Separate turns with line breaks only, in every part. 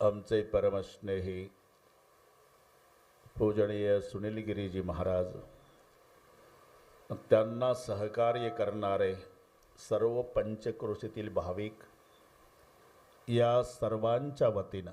आमचे परमस्नेही पूजनीय सुनीलगिरीजी महाराज त्यांना सहकार्य करणारे सर्व पंचक्रोशीतील भाविक या सर्वांच्या वतीनं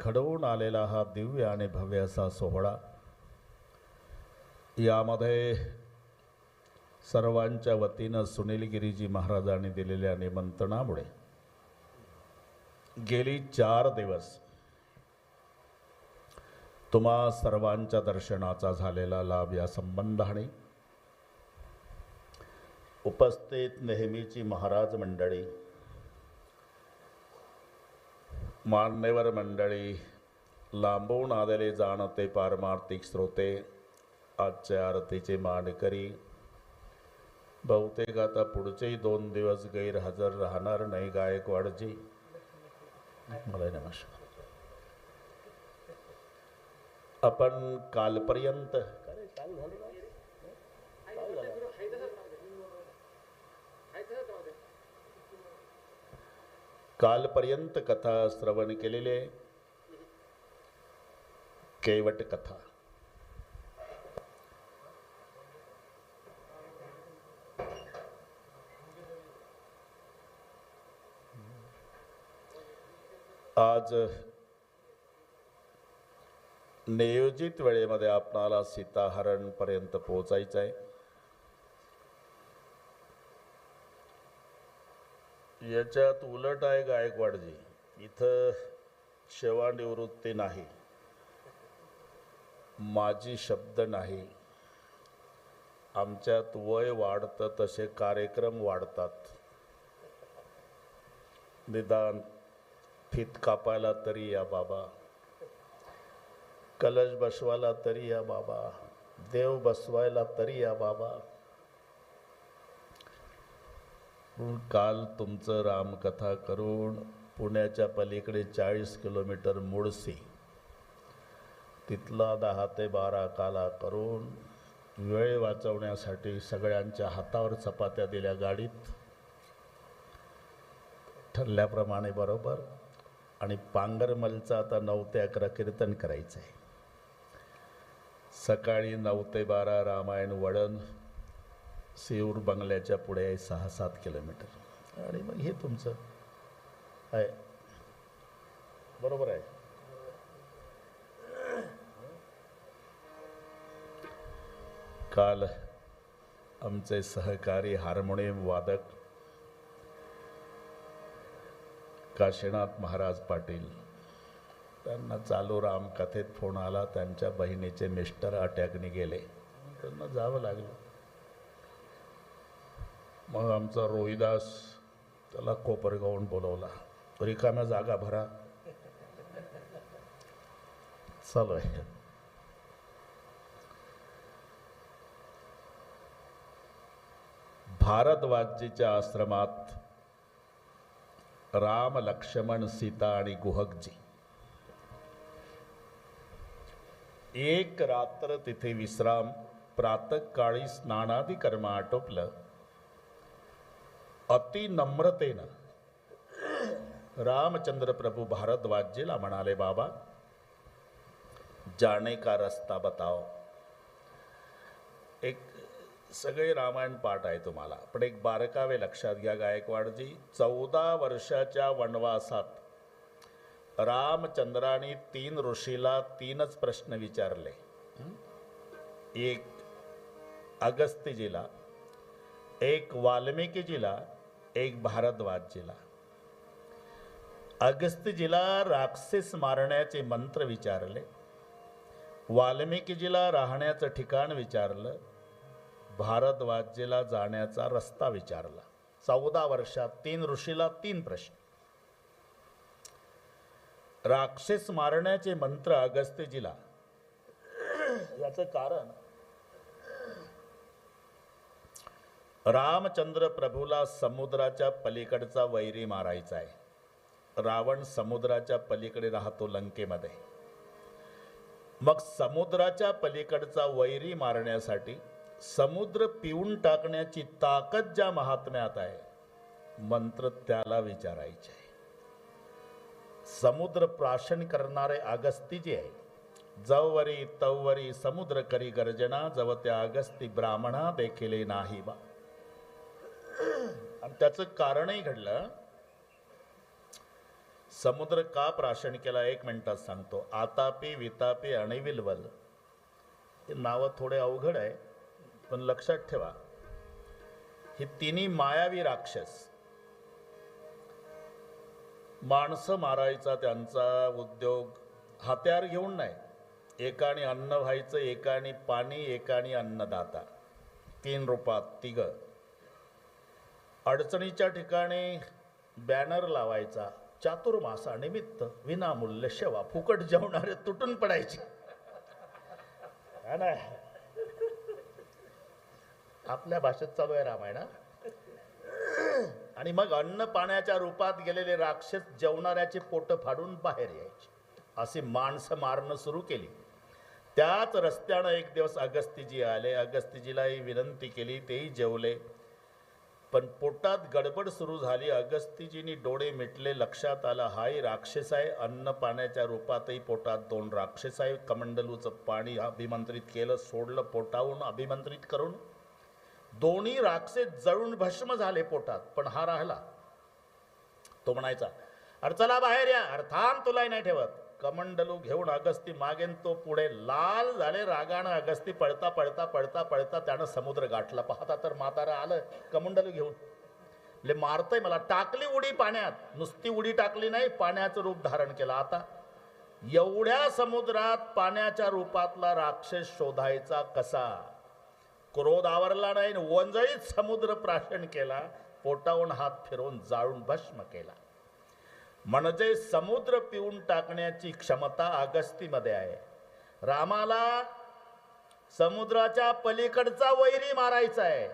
घडवून आलेला हा दिव्य आणि भव्य असा सोहळा यामध्ये सर्वांच्या वतीनं सुनीलगिरीजी महाराजांनी दिलेल्या निमंत्रणामुळे गेली चार दिवस तुम्हा सर्वांच्या दर्शनाचा झालेला लाभ या संबंधाने उपस्थित नेहमीची महाराज मंडळी मान्यवर मंडळी लांबून आलेले जाणते पारमार्थिक श्रोते आजच्या आरतीचे मानकरी बहुतेक आता पुढचेही दोन दिवस गैरहजर राहणार नाही गायकवाडजी. मला नमस्कार. आपण कालपर्यंत कालपर्यंत कथा श्रवण केलेले केवट कथा. आज नियोजित वेळेमध्ये आपणाला सीताहरणपर्यंत पोहोचायचं आहे. याच्यात उलट आहे गायकवाडजी इथं सेवानिवृत्ती नाही. माझी शब्द नाही. आमच्यात वय वाढतं तसे कार्यक्रम वाढतात. निदान फित कापायला तरी या बाबा. कलश बसवायला तरी या बाबा. देव बसवायला तरी या बाबा. काल तुमचं रामकथा करून पुण्याच्या पलीकडे चाळीस किलोमीटर मुळसी तिथला दहा ते बारा काला करून वेळ वाचवण्यासाठी सगळ्यांच्या हातावर चपात्या दिल्या गाडीत. ठरल्याप्रमाणे बरोबर आणि पांगरमलचं आता नऊ ते अकरा कीर्तन करायचं आहे. सकाळी नऊ ते बारा रामायण वळण सेऊर बंगल्याच्या पुढे आहे सहा सात किलोमीटर. आणि मग हे तुमचं आहे. बरोबर आहे? काल आमचे सहकारी हार्मोनियम वादक काशीनाथ महाराज पाटील? त्यांना चालू रामकथेत फोन आला त्यांच्या बहिणीचे मिस्टर अटॅकने गेले. त्यांना जावं लागलं. मग आमचा रोहिदास त्याला कोपरगावून बोलवला. रिकाम्या जागा भरा. चालू आहे. भारतवाजीच्या आश्रमात राम लक्ष्मण सीता आणि गुहकजी. एक रात्र तिथे विश्राम प्रातकाळी स्नानादी कर्म आटोपलं. अति नम्रतेनं रामचंद्र प्रभू भारद्वाजीला म्हणाले बाबा जाणे का रस्ता बताओ? एक सगळे रामायण पाठ आहे तुम्हाला. पण एक बारकावे लक्षात घ्या गायकवाडजी. चौदा वर्षाच्या वनवासात रामचंद्राने तीन ऋषीला तीनच प्रश्न विचारले. एक अगस्त्यजीला एक वाल्मिकीजीला एक भारद्वाजजीला. अगस्त्यजीला राक्षस मारण्याचे मंत्र विचारले. वाल्मिकीजीला राहण्याचं ठिकाण विचारलं. भारद्वाजेला जाण्याचा रस्ता विचारला. चौदा वर्षात तीन ऋषीला तीन प्रश्न. राक्षस मारण्याचे मंत्र अगस्त्यजीला. याचं कारण? रामचंद्र प्रभूला समुद्राच्या पलीकडचा वैरी मारायचा आहे. रावण समुद्राच्या पलीकडे राहतो लंकेमध्ये. मग समुद्राच्या पलीकडचा वैरी मारण्यासाठी समुद्र पिऊन टाकण्याची ताकद ज्या महात्म्यात आहे मंत्र त्याला विचारायचे आहे. समुद्र प्राशन करणारे अगस्ती जे आहे. जववरी तववरी समुद्र करी गर्जना जव त्या अगस्ती ब्राह्मणा देखील नाही बा. आणि त्याचं कारणही घडलं. समुद्र का प्राशन केला एक मिनिटात सांगतो. आतापी वितापी आणि विलवल. हे नावं थोडे अवघड आहे. पण लक्षात ठेवा हे तिन्ही मायावी राक्षस. माणसं मारायचा त्यांचा उद्योग हात्यार घेऊन नाही. एकाने अन्न व्हायचं एकाने पाणी एकाने अन्नदाता. तीन रूपात तिघ. अडचणीच्या ठिकाणी बॅनर लावायचा चातुर्मासा निमित्त विनामूल्य सेवा फुकट जेवणारे तुटून पडायचे. आपल्या भाषेत चालू आहे रामायण आणि मग अन्न पाण्याच्या रूपात गेलेले राक्षस जेवणाऱ्याचे पोट फाडून बाहेर यायचे. अशी माणसं मारणं सुरू केली. त्याच रस्त्यानं एक दिवस अगस्तीजी आले. अगस्तीजीलाही विनंती केली तेही जेवले. पण पोटात गडबड सुरू झाली. अगस्तीजीनी डोळे मिटले. लक्षात आलं हाही राक्षस आहे. अन्न पाण्याच्या रूपातही पोटात दोन राक्षस आहे. कमंडलूचं पाणी अभिमंत्रित केलं सोडलं पोटावून अभिमंत्रित करून दोन्ही राक्षस जळून भस्म झाले पोटात पण हा राहिला. तो म्हणायचा अडचला चला बाहेर या अर्थान तुलाही नाही ठेवत. कमंडलू घेऊन अगस्ती मागेन तो पुढे लाल झाले रागानं अगस्ती पळता पळता पळता पळता त्यानं समुद्र गाठला. पाहता तर म्हातारा आलं कमंडलू घेऊन. ले मारतय मला टाकली उडी पाण्यात. नुसती उडी टाकली नाही पाण्याचं रूप धारण केलं. आता एवढ्या समुद्रात पाण्याच्या रूपातला राक्षस शोधायचा कसा? क्रोध आवरला नाही वंजळीत समुद्र प्राशन केला पोटावून हात फिरवून जाळून भस्म केला. म्हणजे समुद्र पिऊन टाकण्याची क्षमता अगस्तीमध्ये आहे. रामाला समुद्राच्या पलीकडचा वैरी मारायचा आहे.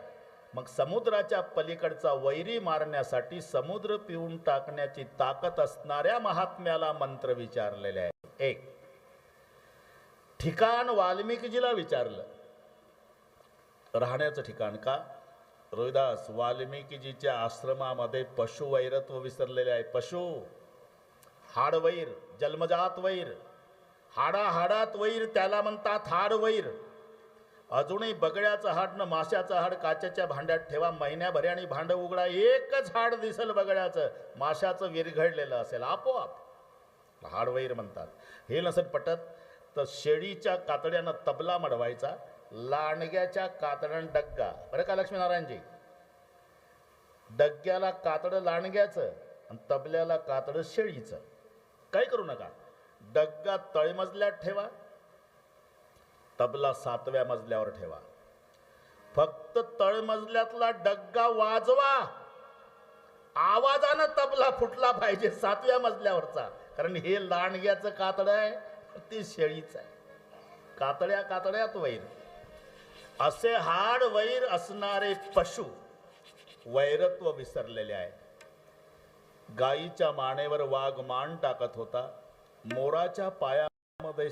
मग समुद्राच्या पलीकडचा वैरी मारण्यासाठी समुद्र पिऊन टाकण्याची ताकद असणाऱ्या महात्म्याला मंत्र विचारलेले आहे. एक ठिकाण वाल्मिकीजीला विचारलं. राहण्याचं ठिकाण का? रोहिदास वाल्मिकीजीच्या आश्रमामध्ये पशुवैरत्व विसरलेले आहे. पशु हाडवैर जन्मजात वैर हाडा हाडात वैर त्याला म्हणतात हाडवैर अजूनही बगड्याचं हाड न माशाचं हाड काचेच्या भांड्यात ठेवा. महिन्याभराने भांड उघडा. एकच हाड दिसल बगड्याचं माशाचं विरघडलेलं असेल. आपोआप. हाडवैर म्हणतात. हे नसेल पटत तर शेळीच्या कातड्यानं तबला मडवायचा. लांडग्याच्या कातडण डग्गा. बरं का लक्ष्मीनारायणजी? डग्ग्याला कातडं लांडग्याचं आणि तबल्याला कातडं शेळीचं. काही करू नका. डग्गा तळमजल्यात ठेवा तबला सातव्या मजल्यावर ठेवा. फक्त तळमजल्यातला डग्गा वाजवा. आवाजानं तबला फुटला पाहिजे सातव्या मजल्यावरचा. कारण हे लांडग्याचं कातडं आहे ते शेळीचं आहे. कातड्या कातड्यात वैर. असे हाड वैर असणारे पशु वैरत्व विसरलेले आहे गायीच्या मानेवर वाघ मान टाकत होता. मोराच्या पायामध्ये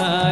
हा